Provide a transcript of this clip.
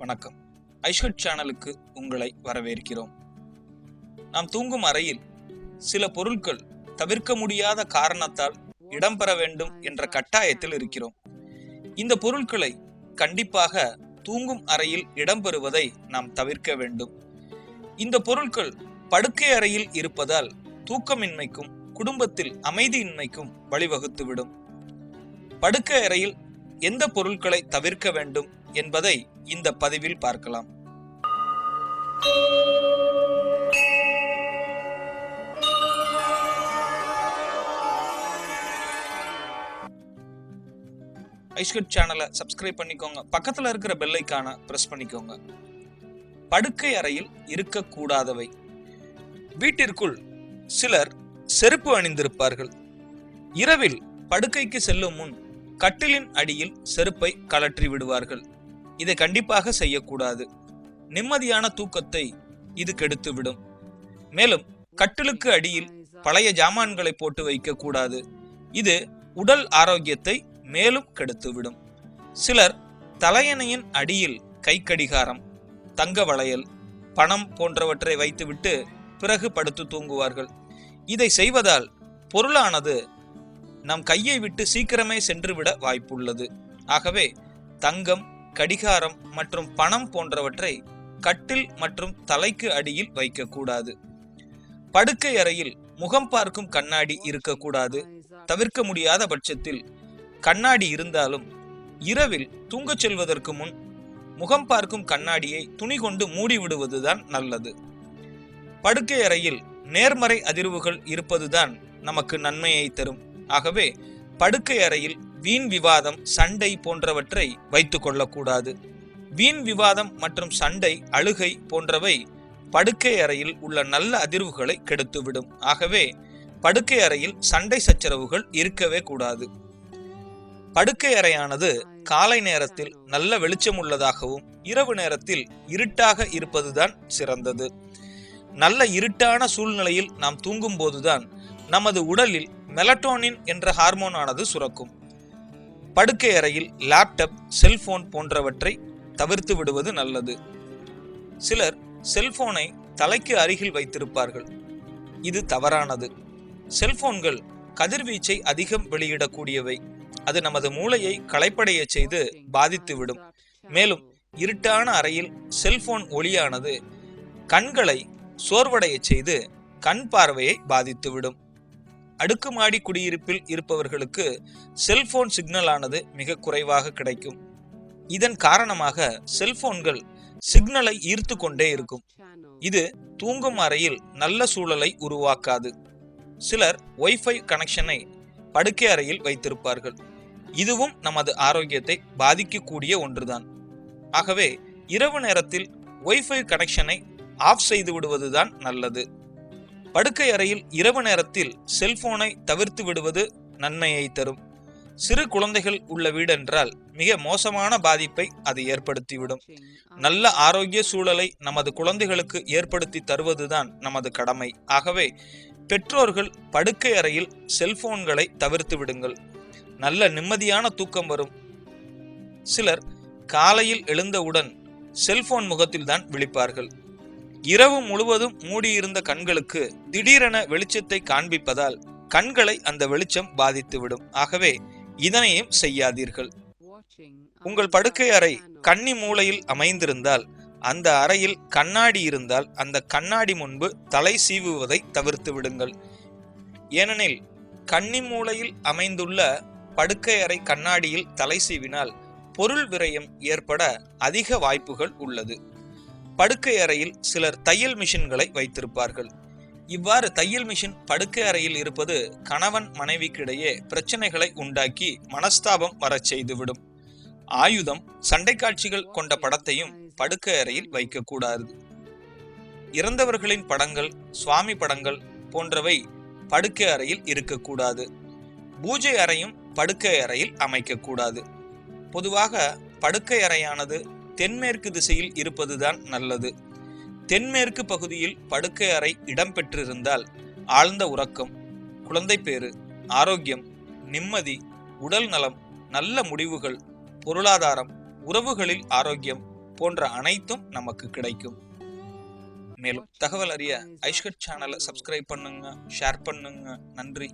வணக்கம். ஐஷ்கட் சேனலுக்கு உங்களை வரவேற்கிறோம். நாம் தூங்கும் அறையில் சில பொருட்கள் தவிர்க்க முடியாத காரணத்தால் இடம்பெற வேண்டும் என்ற கட்டாயத்தில் இருக்கிறோம். இந்த பொருட்களை கண்டிப்பாக தூங்கும் அறையில் இடம்பெறுவதை நாம் தவிர்க்க வேண்டும். இந்த பொருட்கள் படுக்கை அறையில் இருப்பதால் தூக்கமின்மைக்கும் குடும்பத்தில் அமைதியின்மைக்கும் வழிவகுத்துவிடும். படுக்கை அறையில் எந்த பொருட்களை தவிர்க்க வேண்டும் என்பதை இந்த பதிவில் பார்க்கலாம். ஐஸ்கட் சேனலை சப்ஸ்கிரைப் பண்ணிக்கோங்க. பக்கத்துல இருக்கிற பெல்லைக்கான ப்ரெஸ் பிரஸ் பண்ணிக்கோங்க. படுக்கை அறையில் இருக்கக்கூடாதவை. வீட்டிற்குள் சிலர் செருப்பு அணிந்திருப்பார்கள். இரவில் படுக்கைக்கு செல்லும் முன் கட்டிலின் அடியில் செருப்பை கலற்றி விடுவார்கள். இதை கண்டிப்பாக செய்யக்கூடாது. நிம்மதியான தூக்கத்தை இது கெடுத்துவிடும். மேலும் கட்டிலுக்கு அடியில் பழைய ஜாமான்களை போட்டு வைக்க கூடாது இது உடல் ஆரோக்கியத்தை மேலும் கெடுத்துவிடும். சிலர் தலையணையின் அடியில் கை கடிகாரம் தங்க வளையல் பணம் போன்றவற்றை வைத்துவிட்டு பிறகு படுத்து தூங்குவார்கள். இதை செய்வதால் பொருளானது நம் கையை விட்டு சீக்கிரமே சென்றுவிட வாய்ப்புள்ளது. ஆகவே தங்கம் கடிகாரம் மற்றும் பணம் போன்றவற்றை கட்டில் மற்றும் தலைக்கு அடியில் வைக்கக்கூடாது. படுக்கை அறையில் முகம் பார்க்கும் கண்ணாடி இருக்கக்கூடாது. தவிர்க்க முடியாத பட்சத்தில் கண்ணாடி இருந்தாலும் இரவில் தூங்கச் செல்வதற்கு முன் முகம் பார்க்கும் கண்ணாடியை துணி கொண்டு மூடி விடுவதுதான் நல்லது. படுக்கை அறையில் நேர்மறை அதிர்வுகள் இருப்பதுதான் நமக்கு நன்மையை தரும். ஆகவே படுக்கை அறையில் வீண் விவாதம் சண்டை போன்றவற்றை வைத்துக் கொள்ளக்கூடாது. வீண் விவாதம் மற்றும் சண்டை அழுகை போன்றவை படுக்கை அறையில் உள்ள நல்ல அதிர்வுகளை கெடுத்துவிடும். ஆகவே படுக்கை அறையில் சண்டை சச்சரவுகள் இருக்கவே கூடாது. படுக்கை அறையானது காலை நேரத்தில் நல்ல வெளிச்சம் உள்ளதாகவும் இரவு நேரத்தில் இருட்டாக இருப்பதுதான் சிறந்தது. நல்ல இருட்டான சூழ்நிலையில் நாம் தூங்கும் போதுதான் நமது உடலில் மெலட்டோனின் என்ற ஹார்மோனானது சுரக்கும். படுக்கை அறையில் லேப்டாப் செல்போன் போன்றவற்றை தவிர்த்து விடுவது நல்லது. சிலர் செல்போனை தலைக்கு அருகில் வைத்திருப்பார்கள். இது தவறானது. செல்போன்கள் கதிர்வீச்சை அதிகம் வெளியிடக்கூடியவை. அது நமது மூளையை களைப்படைய செய்து பாதித்துவிடும். மேலும் இருட்டான அறையில் செல்போன் ஒளியானது கண்களை சோர்வடைய செய்து கண் பார்வையை பாதித்துவிடும். அடுக்குமாடி குடியிருப்பில் இருப்பவர்களுக்கு செல்போன் சிக்னல் ஆனது மிக குறைவாக கிடைக்கும். இதன் காரணமாக செல்போன்கள் சிக்னலை ஈர்த்து கொண்டே இருக்கும். இது தூங்கும் அறையில் நல்ல சூழலை உருவாக்காது. சிலர் ஒய்ஃபை கனெக்ஷனை படுக்கை அறையில் வைத்திருப்பார்கள். இதுவும் நமது ஆரோக்கியத்தை பாதிக்கக்கூடிய ஒன்றுதான். ஆகவே இரவு நேரத்தில் ஒய்ஃபை கனெக்ஷனை ஆஃப் செய்து விடுவதுதான் நல்லது. படுக்கை அறையில் இரவு நேரத்தில் செல்போனை தவிர்த்து விடுவது நன்மையை தரும். சிறு குழந்தைகள் உள்ள வீடென்றால் மிக மோசமான பாதிப்பை அது ஏற்படுத்திவிடும். நல்ல ஆரோக்கிய சூழலை நமது குழந்தைகளுக்கு ஏற்படுத்தி தருவதுதான் நமது கடமை. ஆகவே பெற்றோர்கள் படுக்கை அறையில் செல்போன்களை தவிர்த்து விடுங்கள். நல்ல நிம்மதியான தூக்கம் வரும். சிலர் காலையில் எழுந்தவுடன் செல்போன் முகத்தில்தான் விழிப்பார்கள். இரவு முழுவதும் மூடியிருந்த கண்களுக்கு திடீரென வெளிச்சத்தை காண்பிப்பதால் கண்களை அந்த வெளிச்சம் பாதித்துவிடும். ஆகவே இதனையும் செய்யாதீர்கள். உங்கள் படுக்கை அறை கன்னி மூலையில் அமைந்திருந்தால் அந்த அறையில் கண்ணாடி இருந்தால் அந்த கண்ணாடி முன்பு தலை சீவுவதை தவிர்த்து விடுங்கள். ஏனெனில் கன்னி மூலையில் அமைந்துள்ள படுக்கை அறை கண்ணாடியில் தலை சீவினால் பொருள் விரயம் ஏற்பட அதிக வாய்ப்புகள் உள்ளது. படுக்கை அறையில் சிலர் தையல் மிஷின்களை வைத்திருப்பார்கள். இவ்வாறு தையல் மிஷின் படுக்கை அறையில் இருப்பது கணவன் மனைவிக்கிடையே பிரச்சனைகளை உண்டாக்கி மனஸ்தாபம் வரச் செய்துவிடும். ஆயுதம் சண்டை காட்சிகள் கொண்ட படத்தையும் படுக்கை அறையில் வைக்கக்கூடாது. இறந்தவர்களின் படங்கள் சுவாமி படங்கள் போன்றவை படுக்கை அறையில் இருக்கக்கூடாது. பூஜை அறையும் படுக்கை அறையில் அமைக்கக்கூடாது. பொதுவாக படுக்கை அறையானது தென்மேற்கு திசையில் இருப்பதுதான் நல்லது. தென்மேற்கு பகுதியில் படுக்கை அறை இடம்பெற்றிருந்தால் ஆழ்ந்த உறக்கம் குழந்தை பேறு ஆரோக்கியம் நிம்மதி உடல் நலம் நல்ல முடிவுகள் பொருளாதாரம் உறவுகளில் ஆரோக்கியம் போன்ற அனைத்தும் நமக்கு கிடைக்கும். மேலும் தகவல் அறிய ஐஷ்கட் சேனலை சப்ஸ்கிரைப் பண்ணுங்க ஷேர் பண்ணுங்க. நன்றி.